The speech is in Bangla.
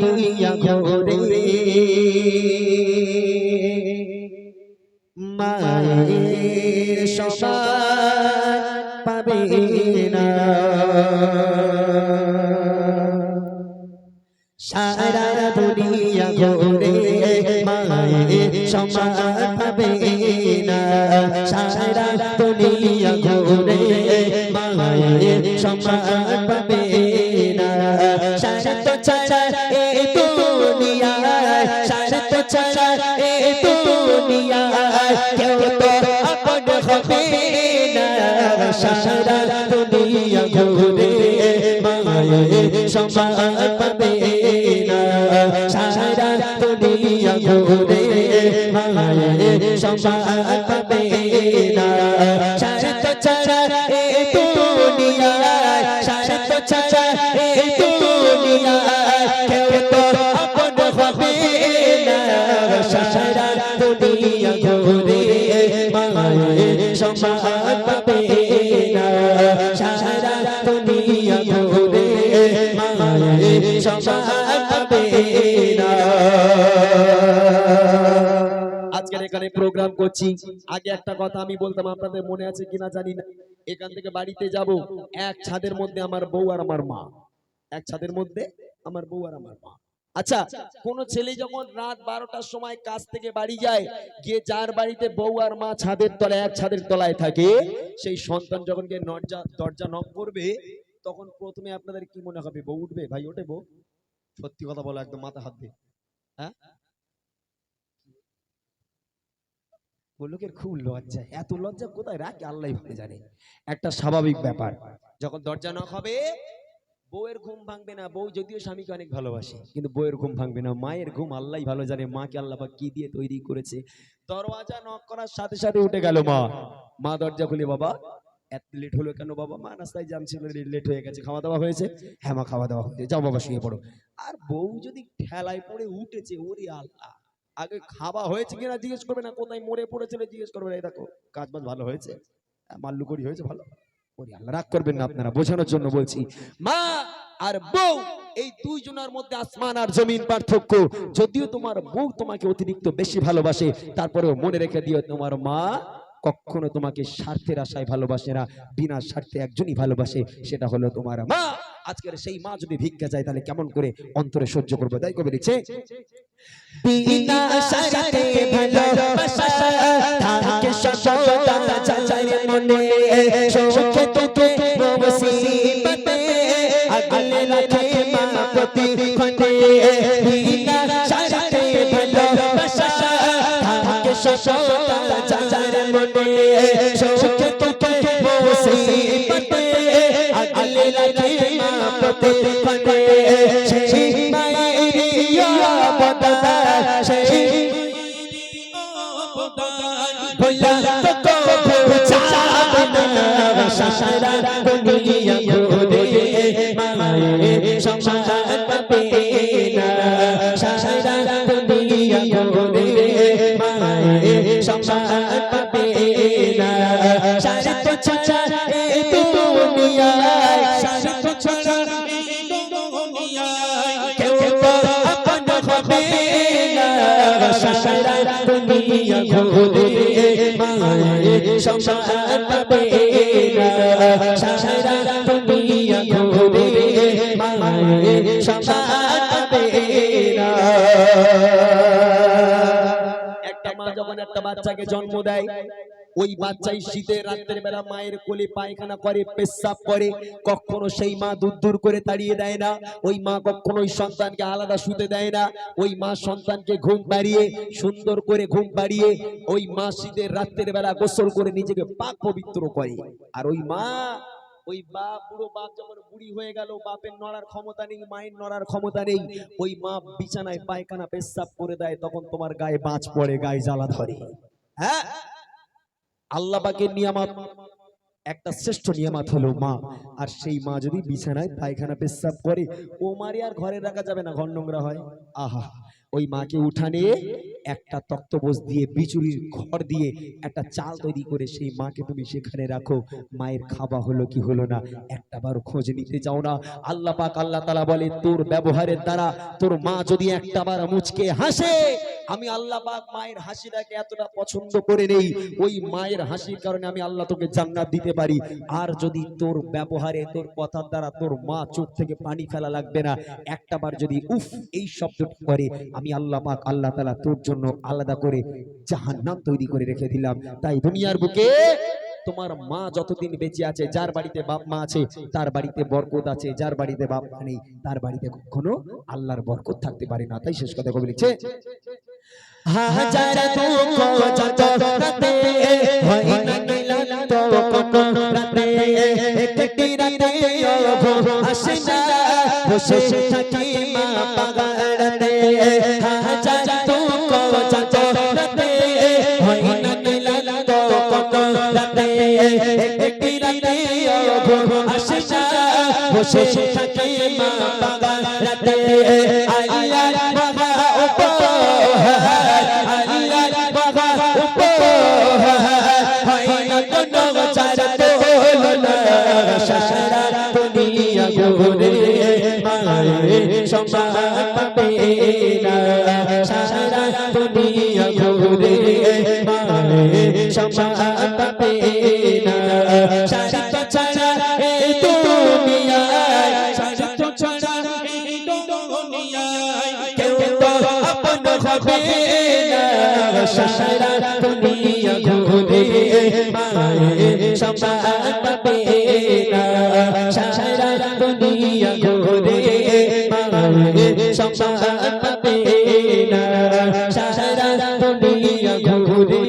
দুনিয়া ঘোরে মায়ের সমান পাবে না। সারা দুনিয়া ঘোরে মায়ের সমান পাবে না সারা দুনিয়া ঘোরে মায়ের সমান সারা তো ছাড়া এই দুনিয়ায় কেউ তো আপন হবে না। সারা দুনিয়া ঘুরে মায়ের সমান পাবে না। সারা দুনিয়া ঘুরে মায়ের সমান না। আজকের এখানে প্রোগ্রাম করছি। আগে একটা কথা আমি বলতাম আপনাদের মনে আছে কিনা জানি না। এখান থেকে বাড়িতে যাব এক ছাদের মধ্যে আমার বউ আর আমার মা। এক ছাদের মধ্যে আমার বউ আর আমার মা। আচ্ছা কোন ছেলে যখন রাত বারোটার সময় কাজ থেকে বাড়ি যায় গিয়ে যার বাড়িতে বউ আর মা ছাদের তলায় এক ছাদের তলায় থাকে সেই সন্তান যখন গিয়ে দরজা দরজা নক করবে তখন প্রথমে আপনাদের কি মনে হবে, বউ উঠবে? ভাই, ওঠে বউ। সত্যি কথা বলো, একদম মাথা হাত দিয়ে। হ্যাঁ? লোকের খুব লজ্জা। এত লজ্জা কোথায়? রাখে আল্লাহ ভালো জানে। একটা স্বাভাবিক ব্যাপার। যখন দরজা হবে, বউয়ের ঘুম ভাঙবে না। বউ যদিও স্বামীকে অনেক ভালোবাসে, কিন্তু বউয়ের ঘুম ভাঙবে না। মায়ের ঘুম আল্লাহ ভালো জানে। মাকে আল্লাহ কি দিয়ে তৈরি করেছে। দরওয়াজা নক করার সাথে সাথে উঠে গেল মা। মা দরজা খুলে, বাবা। এত লেট হলো কেন বাবা? মা রাস্তায় জাম ছিল লেট হয়ে গেছে খাওয়া দাওয়া হয়েছে। হ্যাঁ মা খাওয়া দাওয়া হয়েছে যাও বাবা শুয়ে পড়ো। আর বউ যদি ঠেলায় পড়ে উঠেছে ওরে আল্লাহ! আগে খাওয়া হয়েছে কিনা জিজ্ঞেস করবে না কোথায় মরে পড়েছিল জিজ্ঞেস করবে না। দেখো কাজ বাজ ভালো হয়েছে? হ্যাঁ, মাল্লু করি হয়েছে ভালো? ওরে আল্লাহ রাগ করবেন না আপনারা বোঝানোর জন্য বলছি। মা আর বউ এই দুইজনের মধ্যে আসমান আর জমিন পার্থক্য। যদিও তোমার বউ তোমাকে অতিরিক্ত বেশি ভালোবাসে তারপরেও মনে রেখে দিও তোমার মা কখনো তোমাকে স্বার্থের আশায় ভালোবাসে না, বিনা স্বার্থে একজনই ভালোবাসে, সেটা হলো তোমার মা। আজকের সেই মা যদি ভিক্ষা যায় তাহলে কেমন করে অন্তরে সহ্য করবে? তাই কবে মা প্রতি সেই অবদান সেই ভোলা তো কবু চাবে না সারা দুনিয়া ঘুরে মায়ের দুনিয়া ঘুরে মায়ের সমান পাবে সারা দুনিয়া ঘুরে মায়ের সমান পাবে একটা মা যখন একটা বাচ্চাকে জন্ম দেয় ওই বাচ্চাই শীতের রাত্রের বেলা মায়ের কোলে পায়খানা করে পেশাব করে কখনো সেই মা দূর দূর করে তাড়িয়ে দেয় না ওই মা কখনো ওই সন্তানকে আলাদা শুতে দেয় না ওই মা সন্তানকে ঘুম পাড়িয়ে সুন্দর করে ঘুম পাড়িয়ে ওই মা শীতের রাত্রের বেলা গোসল করে নিজেকে পাক পবিত্র করে। আর ওই মা ওই বাপ পুরো বাপ যখন বুড়ি হয়ে গেল বাপের নড়ার ক্ষমতা নেই মায়ের নড়ার ক্ষমতা নেই ওই মা বিছানায় পায়খানা পেশাব করে দেয় তখন তোমার গায়ে বাঁচ পড়ে গায়ে জ্বালা ধরে। হ্যাঁ? আল্লাহ পাকের নিয়ামত, একটা শ্রেষ্ঠ নিয়ামত হলো মা। আর সেই মা যদি বিছানায় পায়খানা পেশাব করে, ও মারে আর ঘরে রাখা যাবে না, ঘর নোংরা হয়। আহা, ওই মাকে উঠানে একটা তক্তবোজ দিয়ে বিচুরির ঘর দিয়ে একটা চাল তৈরি করে সেই মাকে তুমি সেখানে রাখো। মায়ের খাওয়া হলো কি হলো না একটাবার খোঁজ নিতে যাও না। আল্লাহ পাক আল্লাহ তালা বলে, তোর ব্যবহারের দ্বারা তোর মা যদি একটাবার মুচকে হাসে আমি আল্লাহ পাক মায়ের হাসিটাকে এতটা পছন্দ করে নেই। ওই মায়ের হাসির কারণে আমি আল্লাহ তোকে জান্নাত দিতে পারি। আর যদি তোর ব্যবহারে, তোর কথার দ্বারা তোর মা চোখ থেকে পানি ফেলা লাগবে না একটাবার যদি উফ, এই শব্দটা করে, আমি আল্লাহ পাক, আল্লাহ তালা তোর জন্য আলাদা করে জাহান্নাম তৈরি করে রেখে দিলাম। তাই দুনিয়ার বুকে তোমার মা যতদিন বেঁচে আছে, যার বাড়িতে বাপ মা আছে, তার বাড়িতে বরকত আছে, যার বাড়িতে বাপ মা নেই, তার বাড়িতে কখনো আল্লাহর বরকত থাকতে পারে না। তাই শেষ কথা কবি লিখছে হাজার দুঃখ যত রাতে হয় না মিলন তো কোন রাতে। একটি রাতে আসে না, বসে থাকি মা পাগাড়তে। হাজার দুঃখ যত রাতে হয় না মিলন তো কোন রাতে। একটি রাতে আসে না, বসে থাকি হবে না সারা দুনিয়া ঘুরে মায়ে সম্মান পাবে না সারা দুনিয়া ঘুরে মায়ে সম্মান পাবে না সারা দুনিয়া ঘুরে